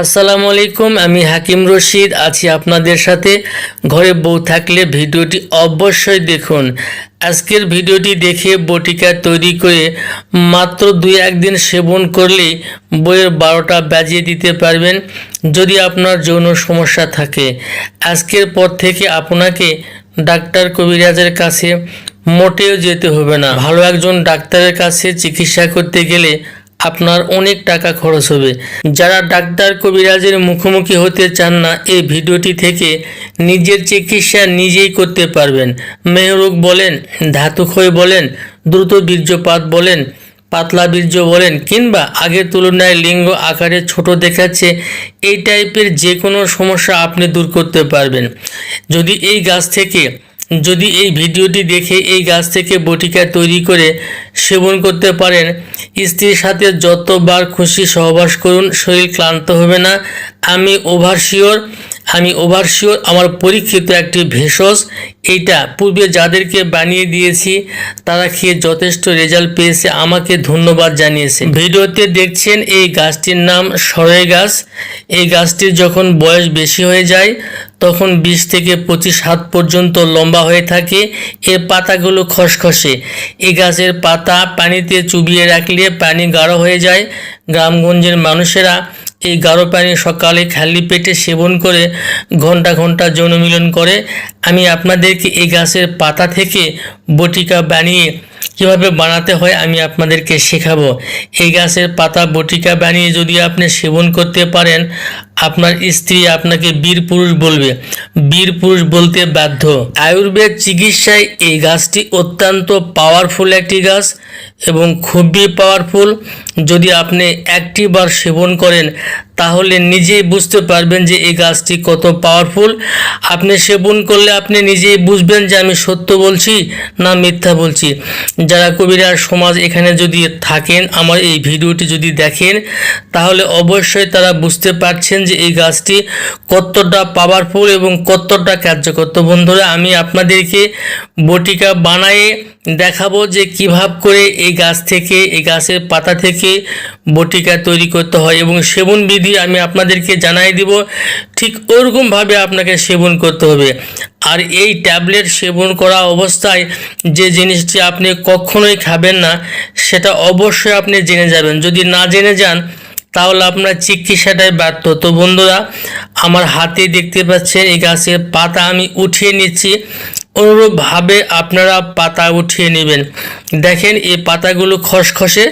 আসসালামু আলাইকুম, আমি হাকিম রশিদ, আছি আপনাদের সাথে। ঘরে বউ থাকলে ভিডিওটি অবশ্যই দেখুন। আজকের ভিডিওটি দেখে বটিকা তৈরি করে মাত্র দুই একদিন সেবন করলেই বইয়ের বারোটা বাজিয়ে দিতে পারবেন, যদি আপনার যৌন সমস্যা থাকে। আজকের পর থেকে আপনাকে ডাক্তার কবিরাজের কাছে মোটেও যেতে হবে না। ভালো একজন ডাক্তারের কাছে চিকিৎসা করতে গেলে আপনার অনেক টাকা খরচ হবে। যারা ডাক্তার কবিরাজের মুখোমুখি হতে চান না, এই ভিডিওটি থেকে নিজের চিকিৎসা নিজেই করতে পারবেন। মেহরোগ বলেন ধাতুক্ষয় বলেন, দ্রুত বীর্যপাত বলেন, পাতলা বীর্য বলেন, কিংবা আগের তুলনায় লিঙ্গ আকারে ছোট দেখাচ্ছে, এই টাইপের যে কোনো সমস্যা আপনি দূর করতে পারবেন। যদি এই গাছ থেকে যদি এই ভিডিওটি দেখে এই গাছ থেকে বটিকা তৈরি করে সেবন করতে পারেন, স্ত্রীর সাথে যতবার খুশি সহবাস করুন, শরীর ক্লান্ত হবে না। আমি ওভারশিওর আমি ওভারশিওর আমার পরীক্ষিত একটি ভেষজ, এইটা পূর্বে যাদেরকে বানিয়ে দিয়েছি, তারা খেয়ে যথেষ্ট রেজাল্ট পেয়েছে, আমাকে ধন্যবাদ জানিয়েছে। ভিডিওতে দেখছেন এই গাছটির নাম সরয় গাছ। এই গাছটির যখন বয়স বেশি হয়ে যায়, তখন বিশ থেকে পঁচিশ হাত পর্যন্ত লম্বা হয়ে থাকে, এর পাতাগুলো খসখসে। এই গাছের পাতা পানিতে চুবিয়ে রাখলে পানি গাঢ় হয়ে যায়। গ্রামগঞ্জের মানুষেরা এই গাঢ় পানি সকালে খালি পেটে সেবন করে ঘণ্টা ঘণ্টা যৌন মিলন করে। আমি আপনাদেরকে এই গাছের পাতা থেকে বটিকা বানিয়ে কীভাবে বানাতে হয় আমি আপনাদেরকে শেখাবো। এই গাছের পাতা বটিকা বানিয়ে যদি আপনি সেবন করতে পারেন আপনার স্ত্রী আপনাকে বীর পুরুষ বলবে। বীর পুরুষ বলতে বাধ্য। আয়ুর্বেদ চিকিৎসায় এই গাছটি অত্যন্ত পাওয়ারফুল একটি গাছ এবং খুবই পাওয়ারফুল যদি আপনি একটি বার সেবন করেন, তাহলে নিজেই বুঝতে পারবেন যে এই গাছটি কত পাওয়ারফুল আপনি সেবন করলে আপনি নিজেই বুঝবেন যে আমি সত্য বলছি না মিথ্যা বলছি। যারা কবিরাজ সমাজ এখানে যদি থাকেন, আমার এই ভিডিওটি যদি দেখেন, তাহলে অবশ্যই তারা বুঝতে পারছেন যে এই গাছটি কতটা পাওয়ারফুল এবং কতটা কার্যকর। তো বন্ধুরা, আমি আপনাদেরকে বটিকা বানায়ে দেখাবো যে কীভাবে করে এই গাছ থেকে, এই গাছের পাতা থেকে বটিকা তৈরি করতে হয় এবং সেবন বিধি আমি আপনাদেরকে জানাই দিব। ঠিক ওরকমভাবে আপনাকে সেবন করতে হবে। আর এই ট্যাবলেট সেবন করা অবস্থায় যে জিনিসটি আপনি কখনোই খাবেন না, সেটা অবশ্যই আপনি জেনে যাবেন। যদি না জেনে যান তাহলে আপনার চিকিৎসাটাই ব্যর্থ। তো বন্ধুরা, আমার হাতে দেখতে পাচ্ছেন, এই গাছের পাতা আমি উঠিয়ে নিচ্ছি। অনুরূপভাবে আপনারা পাতা উঠিয়ে নেবেন। দেখেন, এই পাতাগুলো খসখসে,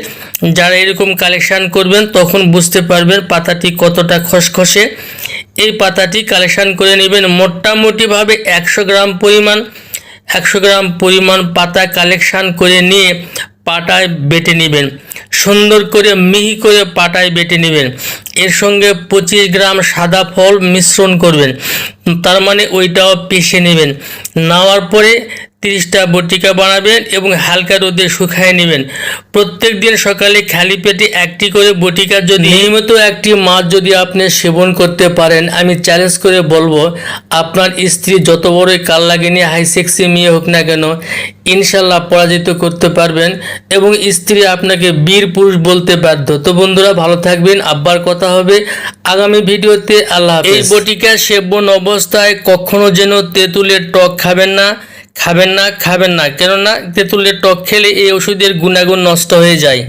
যারা এরকম কালেকশান করবেন তখন বুঝতে পারবেন পাতাটি কতটা খসখসে। এই পাতাটি কালেকশান করে নেবেন, মোটামুটিভাবে একশো গ্রাম পরিমাণ, একশো গ্রাম পরিমাণ পাতা কালেকশান করে নিয়ে পাটায় বেটে নেবেন। সুন্দর করে মিহি করে পাটায় বেটে নেবেন। এর সঙ্গে পঁচিশ গ্রাম সাদা ফল মিশ্রণ করবেন। তার মানে ওইটাও পিষে নেবেন। নেওয়ার পরে তিরিশটা বটিকা বানাবেন এবং হালকা রোদে শুকায় নেবেন। প্রত্যেক দিন সকালে খালি পেটে একটি করে বটিকা যদি নিয়মিত একটি মাছ যদি আপনি সেবন করতে পারেন, আমি চ্যালেঞ্জ করে বলব, আপনার স্ত্রী যত বড়ই কাল লাগেনি হাই সেক্সি মেয়ে হোক না কেন, ইনশাল্লাহ পরাজিত করতে পারবেন এবং স্ত্রী আপনাকে বীর পুরুষ বলতে বাধ্য। তো বন্ধুরা, ভালো থাকবেন আব্বার কথা হবে। আগামী ভিডিওতে আল্লাহ। এই বটিকা সেবন অবস্থায় কখনো যেন তেঁতুলের টক খাবেন না। খাবেন না খাবেন না। কেননা তেঁতুলের টক খেলে এই ওষুধের গুণাগুণ নষ্ট হয়ে যায়।